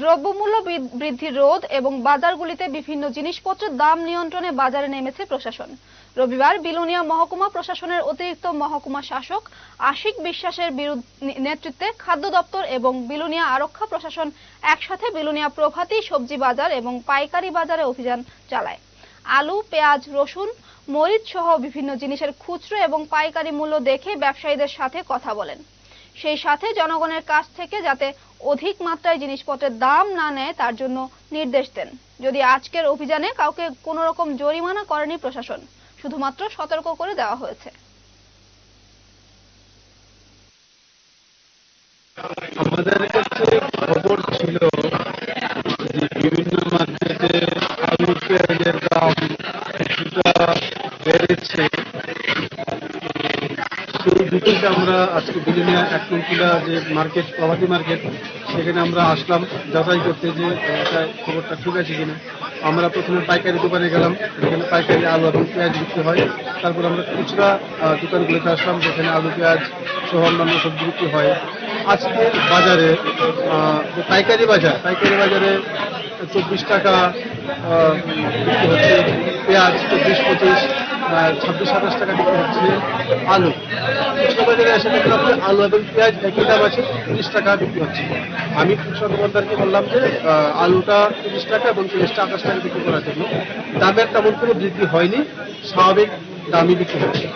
দ্রব্যমূল্য বৃদ্ধি রোধ এবং বাজারগুলিতে বিভিন্ন জিনিসপত্রের দাম নিয়ন্ত্রণে বাজারে নেমেছে প্রশাসন। রবিবার বিলোনিয়া মহকুমা প্রশাসনের অতিরিক্ত মহকুমা শাসক আশিক বিশ্বাসের নেতৃত্বে খাদ্য দপ্তর এবং বিলোনিয়া আরক্ষা প্রশাসন একসাথে বিলোনিয়া প্রভাতী সবজি বাজার এবং পাইকারি বাজারে অভিযান চালায়। আলু, পেঁয়াজ, রসুন, মরিচ সহ বিভিন্ন জিনিসের খুচরো এবং পাইকারি মূল্য দেখে ব্যবসায়ীদের সাথে কথা বলেন। সেই সাথে জনগণের কাছ থেকে যাতে অধিক মাত্রায় জিনিসপত্রের দাম না নেয়, তার জন্য নির্দেশ দেন। যদি আজকের অভিযানে কাউকে কোনো রকম জরিমানা করেনি প্রশাসন, শুধুমাত্র সতর্ক করে দেওয়া হয়েছে। আমাদের কাছে খবর ছিল বিভিন্ন মার্কেটে আলু পেঁয়াজের দাম কিছুটা বেড়েছে। সেই ভিত্তিতে আমরা আজকে বিলিনিয়া এক একটুলা যে মার্কেট প্রভাতী মার্কেট সেখানে আমরা আসলাম যাচাই করতে যে খবরটা ঠিক আছে কিনা। আমরা প্রথমে পাইকারি দোকানে গেলাম যেখানে পাইকারি আলু এবং পেঁয়াজ বিক্রি হয়। তারপর আমরা খুচরা দোকানগুলোতে আসলাম, যেখানে আলু, পেঁয়াজ সহ অন্যান্য সবজি বিক্রি হয়। আজকে বাজারে পাইকারি বাজার, পাইকারি বাজারে চব্বিশ টাকা বিক্রি হচ্ছে। পেঁয়াজ চব্বিশ, পঁচিশ ছাব্বিশ, সাতাশ টাকা বিক্রি হচ্ছে আলু। খুচরা বাজারে এসে দেখলাম যে আলু এবং পেঁয়াজ একই দাম আছে, তিরিশ টাকা বিক্রি হচ্ছে। আমি কৃষক দোকানদারকে বললাম যে আলুটা তিরিশ টাকা এবং পেঁয়াজটা আঠাশ টাকা বিক্রি করার জন্য। দামের তেমন কোনো বৃদ্ধি হয়নি, স্বাভাবিক দামই বিক্রি হচ্ছে।